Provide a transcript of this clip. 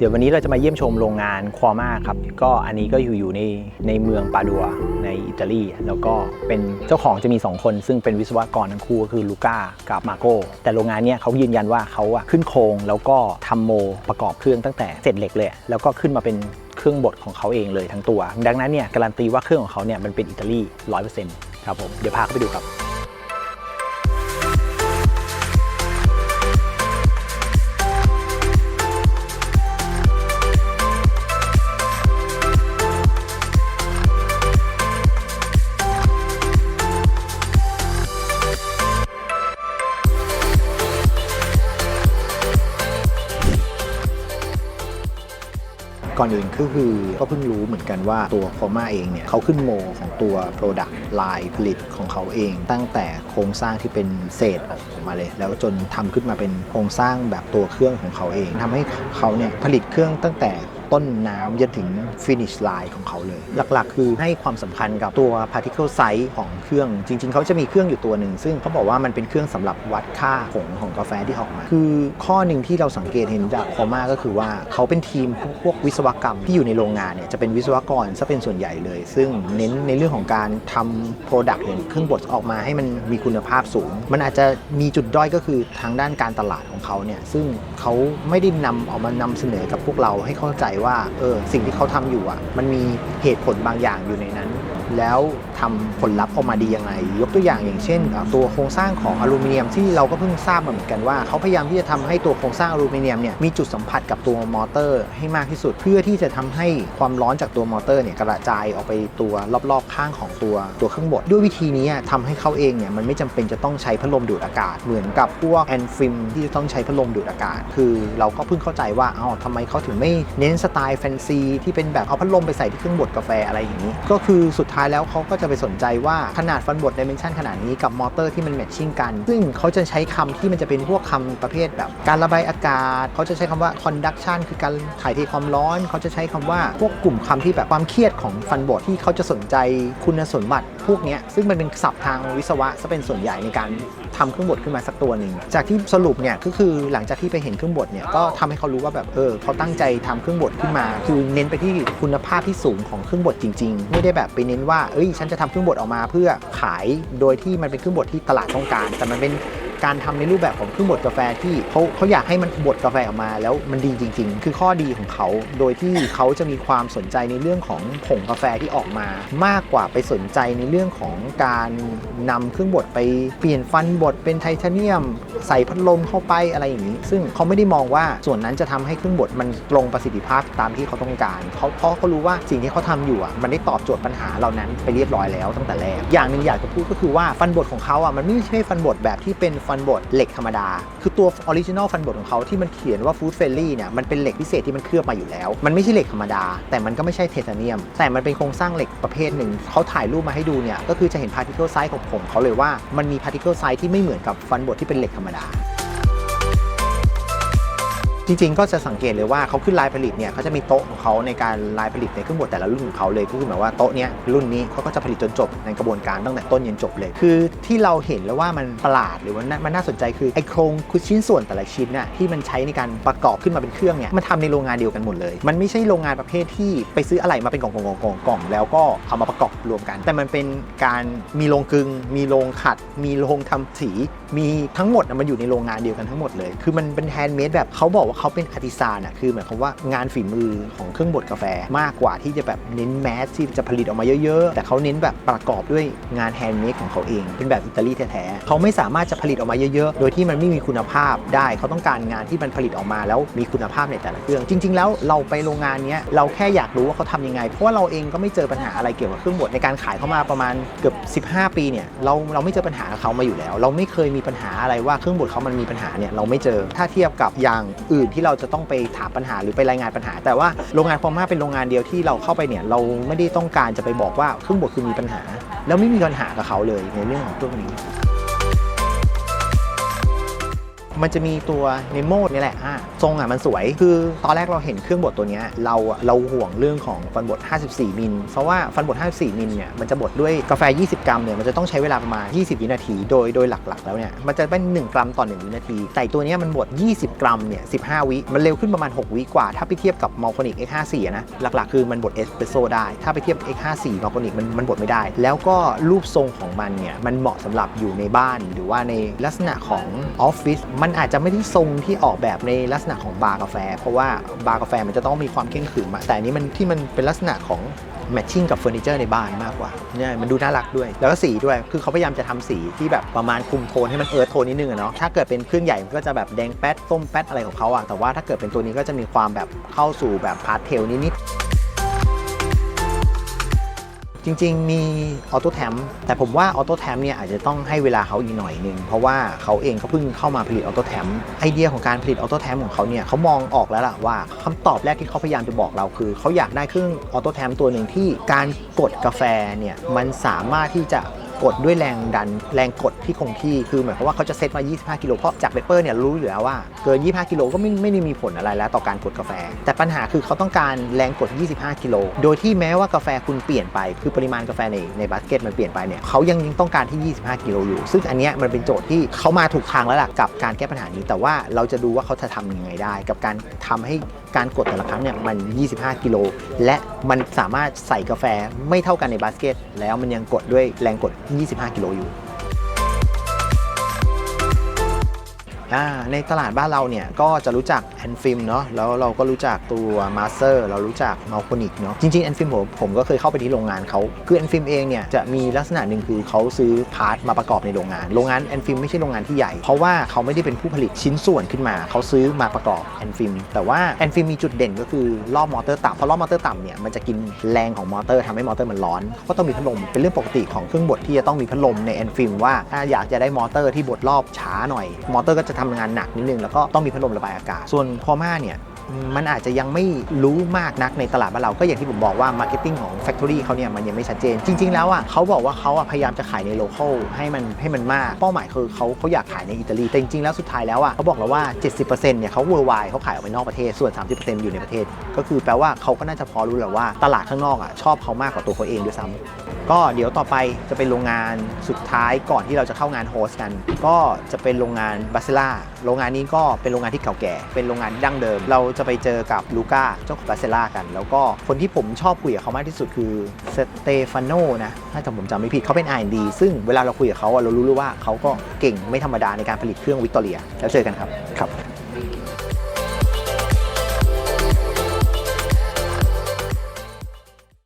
เดี๋ยววันนี้เราจะมาเยี่ยมชมโรงงานควอมาครับ ก็อันนี้ก็อยู่อยู่ในในเมืองปาดัวในอิตาลี แล้วก็เป็นเจ้าของจะมี 2 คน ซึ่งเป็นวิศวกรทั้งคู่ก็คือลูก้ากับมาโกแต่โรงงานเนี้ยเขายืนยันว่าเขาอะขึ้นโครงแล้วก็ทำโมประกอบเครื่องตั้งแต่เสร็จเหล็กเลย แล้วก็ขึ้นมาเป็นเครื่องบดของเขาเองเลยทั้งตัว ดังนั้นเนี่ยการันตีว่าเครื่องของเขาเนี่ยมันเป็นอิตาลี100%ครับผมเดี๋ยวพาเข้าไปดูครับ ก่อนอื่นก็คือก็เพิ่งรู้เหมือนกันว่าตัวโคม่าเองเนี่ยเขาขึ้นโมของตัว Product Line ผลิตของเขาเอง ตั้งแต่โครงสร้างที่เป็นเศษออกมาเลย แล้วจนทำขึ้นมาเป็นโครงสร้างแบบตัวเครื่องของเขาเองทำให้เขาเนี่ยผลิตเครื่องตั้งแต่ ต้นน้ำจนถึง finish line ของเขาเลย หลักๆ คือให้ความสำคัญกับตัว particle size ของเครื่อง จริง ๆ เขาจะมีเครื่องอยู่ตัวหนึ่ง ซึ่งเขาบอกว่ามันเป็นเครื่องสำหรับวัดค่าผงของกาแฟที่ออกมา คือข้อหนึ่งที่เราสังเกตเห็นจากคอมาก็คือว่าเขาเป็นทีมพวกวิศวกรรมที่อยู่ในโรงงานเนี่ยจะเป็นวิศวกรซะเป็นส่วนใหญ่เลย ซึ่งเน้นในเรื่องของการทำ product อย่างเครื่องบดออกมาให้มันมีคุณภาพสูง มันอาจจะมีจุดด้อยก็คือทางด้านการตลาดของเขาเนี่ยซึ่งเขาไม่ได้นำออกมานำเสนอกับพวกเราให้เข้าใจว่าเออสิ่งที่เขาทำอยู่อะมันมีเหตุผลบางอย่างอยู่ในนั้น แล้วทำผลลัพธ์ออกมาดียังไง ยกตัวอย่างอย่างเช่น ตัวโครงสร้างของอลูมิเนียมที่เราก็เพิ่งทราบมาเหมือนกันว่าเขาพยายามที่จะทำให้ตัวโครงสร้างอลูมิเนียมเนี่ยมีจุดสัมผัสกับตัวมอเตอร์ให้มากที่สุด เพื่อที่จะทำให้ความร้อนจากตัวมอเตอร์เนี่ยกระจายออกไปตัวรอบๆข้างของตัวตัวเครื่องบดด้วยวิธีนี้อะทำให้เขาเองเนี่ยมันไม่จำเป็นจะต้องใช้พัดลมดูดอากาศเหมือนกับพวกแอนฟิมที่จะต้องใช้พัดลมดูดอากาศ คือเราก็เพิ่งเข้าใจว่าอ้าวทำไมเขาถึงไม่เน้นสไตล์แฟนซีที่เป็นแบบเอาพัดลมไปใส่ที่เครื่องบดกาแฟอะไรอย่างนี้ ก็คือสุดท้ายแล้วเขาก็จะไปสนใจว่าขนาดฟันบดดิเมนชันขนาดนี้กับมอเตอร์ที่มันแมทชิ่งกัน ซึ่งเขาจะใช้คำที่มันจะเป็นพวกคำประเภทแบบ การระบายอากาศ เขาจะใช้คำว่า conduction คือการถ่ายเทความร้อน เขาจะใช้คำว่าพวกกลุ่มคำที่แบบความเครียดของฟันบดที่เขาจะสนใจคุณสมบัติพวกนี้ซึ่งมันเป็นศัพท์ทางวิศวะซะเป็นส่วนใหญ่ในการทำเครื่องบดขึ้นมาสักตัวหนึ่งจากที่สรุปเนี่ยก็คือหลังจากที่ไปเห็นเครื่องบดเนี่ยก็ทำให้เขารู้ว่าแบบเออเขาตั้งใจทำเครื่องบดขึ้นมา คือเน้นไปที่คุณภาพที่สูงของเครื่องบดจริง ๆ ไม่ได้แบบไปเน้นว่าเอ้ยฉันจะทำเครื่องบดออกมา เพื่อขายโดยที่มันเป็นเครื่องบดที่ตลาดต้องการ แต่มันเป็น การทำในรูปแบบของเครื่องบดกาแฟที่เขาเขาอยากให้มันบดกาแฟออกมา แล้วมันดีจริง ๆ คือข้อดีของเขา โดยที่เขาจะมีความสนใจในเรื่องของผงกาแฟที่ออกมา มากกว่าไปสนใจในเรื่องของการนำเครื่องบดไปเปลี่ยนฟันบดเป็นไทเทเนียม ใส่พัดลมเข้าไปอะไรอย่างนี้ ซึ่งเขาไม่ได้มองว่าส่วนนั้นจะทำให้เครื่องบดมันตรงประสิทธิภาพตามที่เขาต้องการเขาเพราะเขารู้ว่าสิ่งที่เขาทำอยู่อะมันได้ตอบโจทย์ปัญหาเหล่านั้นไปเรียบร้อยแล้วตั้งแต่แรกอย่างหนึ่งอยากจะพูดก็คือว่าฟันบดของเขาอะมันไม่ใช่ฟันบดแบบที่เป็นฟันบดเหล็กธรรมดา คือตัวออริจินอลฟันบดของเขาที่มันเขียนว่าฟู้ดเฟลลี่เนี่ยมันเป็นเหล็กพิเศษที่มันเคลือบมาอยู่แล้ว มันไม่ใช่เหล็กธรรมดา แต่มันก็ไม่ใช่เทเทเนียม แต่มันเป็นโครงสร้างเหล็กประเภทหนึ่งเขาถ่ายรูปมาให้ดูเนี่ยก็คือจะเห็นพาร์ติเคิลไซส์ของผมเขาเลยว่ามันมีพาร์ติเคิลไซส์ที่ไม่เหมือนกับฟันบดที่เป็นเหล็กธรรมดา จริงๆ ก็จะสังเกตเลยว่าเขาขึ้นลายผลิตเนี่ยเขาจะมีโต๊ะของเขาในการลายผลิตในเครื่องบดแต่ละรุ่นของเขาเลยก็คือหมายว่าโต๊ะเนี้ยรุ่นนี้เขาก็จะผลิตจนจบในกระบวนการตั้งแต่ต้นยันจบเลย คือที่เราเห็นแล้วว่ามันประหลาดหรือว่ามันน่าสนใจคือไอ้โครงคือชิ้นส่วนแต่ละชิ้นน่ะที่มันใช้ในการประกอบขึ้นมาเป็นเครื่องเนี่ยมันทำในโรงงานเดียวกันหมดเลย มันไม่ใช่โรงงานประเภทที่ไปซื้ออะไรมาเป็นกล่องๆๆๆกล่องแล้วก็เอามาประกอบรวมกัน แต่มันเป็นการมีโรงกลึง มีโรงขัด มีโรงทำสี มีทั้งหมดน่ะมันอยู่ในโรงงานเดียวกันทั้งหมดเลย คือมันเป็นแฮนด์เมดแบบเขาบอกว่าเขาเป็นอาร์ติซานอะคือหมายความว่างานฝีมือของเครื่องบดกาแฟมากกว่าที่จะแบบเน้นแมสที่จะผลิตออกมาเยอะๆ แต่เขาเน้นแบบประกอบด้วยงานแฮนด์เมดของเขาเอง เป็นแบบอิตาลีแท้ๆเขาไม่สามารถจะผลิตออกมาเยอะๆ โดยที่มันไม่มีคุณภาพได้ เขาต้องการงานที่มันผลิตออกมาแล้วมีคุณภาพในแต่ละเครื่อง จริง ๆ แล้วเราไปโรงงานเนี้ยเราแค่อยากรู้ว่าเขาทำยังไง เพราะว่าเราเองก็ไม่เจอปัญหาอะไรเกี่ยวกับเครื่องบดในการขายเข้ามาประมาณเกือบ 15 ปีเนี่ยเราเราไม่เจอปัญหาเขามาอยู่แล้ว เราไม่เคยมีปัญหาอะไรว่าเครื่องบดเขามันมีปัญหาเนี่ยเราไม่เจอถ้าเทียบกับอย่างอื่นที่เราจะต้องไปถามปัญหาหรือไปรายงานปัญหา แต่ว่าโรงงานฟอร์มาเป็นโรงงานเดียวที่เราเข้าไปเนี่ยเราไม่ได้ต้องการจะไปบอกว่าเครื่องบดคือมีปัญหา แล้วไม่มีปัญหากับเขาเลยในเรื่องของเครื่องนี้ มันจะมีตัวเนโมนี่แหละอะทรงอะมันสวย คือตอนแรกเราเห็นเครื่องบดตัวนี้เราเราห่วงเรื่องของฟันบด 54 มิล เพราะว่าฟันบด 54 มิลเนี่ยมันจะบดด้วยกาแฟ 20 กรัมเนี่ยมันจะต้องใช้เวลาประมาณ 20 วินาที โดยโดยหลักๆ แล้วเนี่ยมันจะเป็น 1 กรัมต่อ 1 วินาที แต่ตัวนี้มันบด 20 กรัมเนี่ย 15 วิ มันเร็วขึ้นประมาณ 6 วิกว่า ถ้าไปเทียบกับมอลคอนิก X54 นะ หลักๆ คือมันบดเอสเปรสโซได้ ถ้าไปเทียบ X54 มอลคอนิกมันมันบดไม่ได้ แล้วก็รูปทรงของมันเนี่ยมันเหมาะสำหรับอยู่ในบ้านหรือว่าในลักษณะของออฟฟิศมันอาจจะไม่ได้ทรงที่ออกแบบในลักษณะของบาร์กาแฟ เพราะว่าบาร์กาแฟมันจะต้องมีความเข่งขรึมอะแต่อันนี้มันที่มันเป็นลักษณะของแมทชิ่งกับเฟอร์นิเจอร์ในบ้านมากกว่าเนี่ยมันดูน่ารักด้วย แล้วก็สีด้วย คือเขาพยายามจะทำสีที่แบบประมาณคุมโทนให้มันเอิร์ธโทนนิดนึงอะเนาะ ถ้าเกิดเป็นเครื่องใหญ่มันก็จะแบบแดงแป๊ดส้มแป๊ดอะไรของเขาอะแต่ว่าถ้าเกิดเป็นตัวนี้ก็จะมีความแบบเข้าสู่แบบพาสเทลนิดๆ จริงๆ มีออโต้แทมแต่ผมว่าออโต้แทมเนี่ยอาจจะต้องให้เวลาเขาอีกหน่อยนึง เพราะว่าเขาเองเขาเพิ่งเข้ามาผลิตออโต้แทมไอเดียของการผลิตออโต้แทมของเขาเนี่ยเขามองออกแล้วล่ะว่าคำตอบแรกที่เขาพยายามจะบอกเราคือ เขาอยากได้เครื่องออโต้แทมตัวหนึ่งที่การกดกาแฟเนี่ยมันสามารถที่จะ กดด้วยแรงดันแรงกดที่คงที่คือหมายความว่าเขาจะเซตมา 25 กิโลเพราะจากเปเปอร์เนี่ยรู้อยู่แล้วว่าเกิน 25 กิโลก็ไม่ไม่ได้มีผลอะไรแล้วต่อการกดกาแฟ แต่ปัญหาคือเขาต้องการแรงกด 25 กิโลโดยที่แม้ว่ากาแฟคุณเปลี่ยนไปคือปริมาณกาแฟในในบาสเกตมันเปลี่ยนไปเนี่ยเขายังยังต้องการที่ 25 กิโลอยู่ ซึ่งอันเนี้ยมันเป็นโจทย์ที่เขามาถูกทางแล้วล่ะกับการแก้ปัญหานี้ แต่ว่าเราจะดูว่าเขาจะทำยังไงได้ กับการทำให้การกดแต่ละครั้งเนี่ยมัน 25 กิโลและมันสามารถใส่กาแฟไม่เท่ากันในบาสเกตแล้วมันยังกดด้วยแรงกด25 กิโลอยู่ ในตลาดบ้านเราเนี่ยก็จะรู้จักแอนฟิมเนาะแล้วเราก็รู้จักตัวมาสเตอร์เรารู้จักมัลโคนิกเนาะจริงๆแอนฟิมผมผมก็เคยเข้าไปที่โรงงานเขาคือแอนฟิมเองเนี่ยจะมีลักษณะหนึ่งคือเขาซื้อพาร์ทมาประกอบในโรงงาน โรงงานแอนฟิมไม่ใช่โรงงานที่ใหญ่ เพราะว่าเขาไม่ได้เป็นผู้ผลิตชิ้นส่วนขึ้นมา เขาซื้อมาประกอบแอนฟิมแต่ว่าแอนฟิมมีจุดเด่นก็คือรอบมอเตอร์ต่ำเพราะรอบมอเตอร์ต่ำเนี่ยมันจะกินแรงของมอเตอร์ทำให้มอเตอร์มันร้อนก็ต้องมีพัดลมเป็นเรื่องปกติของเครื่องบดที่จะต้องมีพัดลมในแอนฟิมว่าถ้าอยากจะได้มอเตอร์ที่บดรอบช้าหน่อยมอเตอร์ก็จะทำงานหนักนิดนึงแล้วก็ต้องมีพัดลมระบายอากาศ ส่วนพอม่าเนี่ย มันอาจจะยังไม่รู้มากนักในตลาดบ้านเราก็อย่างที่ผมบอกว่ามาร์เก็ตติ้งของ Factory เขาเนี่ยมันยังไม่ชัดเจน จริง ๆ แล้วอะเขาบอกว่าเขาพยายามจะขายในโลเคอลให้มันให้มันมากเป้าหมายคือเขาเขาอยากขายในอิตาลีแต่จริงๆแล้วสุดท้ายแล้วอะเขาบอกแล้วว่า 70%เนี่ยเขาเวอร์ไวเขาขายออกไปนอกประเทศส่วน 30%อยู่ในประเทศ ก็คือแปลว่าเขาก็น่าจะพอรู้แหละว่าตลาดข้างนอกอะชอบเขามากกว่าตัวเขาเองด้วยซ้ำก็เดี๋ยวต่อไปจะเป็นโรงงานสุดท้ายก่อนที่เราจะเข้างานโฮสกัน ก็จะเป็นโรงงานบาซิล่าโรงงานนี้ก็เป็นโรงงานที่เก่าแก่ เป็นโรงงานดั้งเดิมเราจะไปเจอกับลูก้าเจ้าของบาเซล่ากัน แล้วก็คนที่ผมชอบคุยกับเขามากที่สุดคือสเตฟานโนนะถ้าจำผมจำไม่ผิดเขาเป็น R&D ซึ่งเวลาเราคุยกับเขาอะเรารู้เลยว่าเขาก็เก่งไม่ธรรมดาในการผลิตเครื่องวิกตอเรีย แล้วเจอกันครับครับ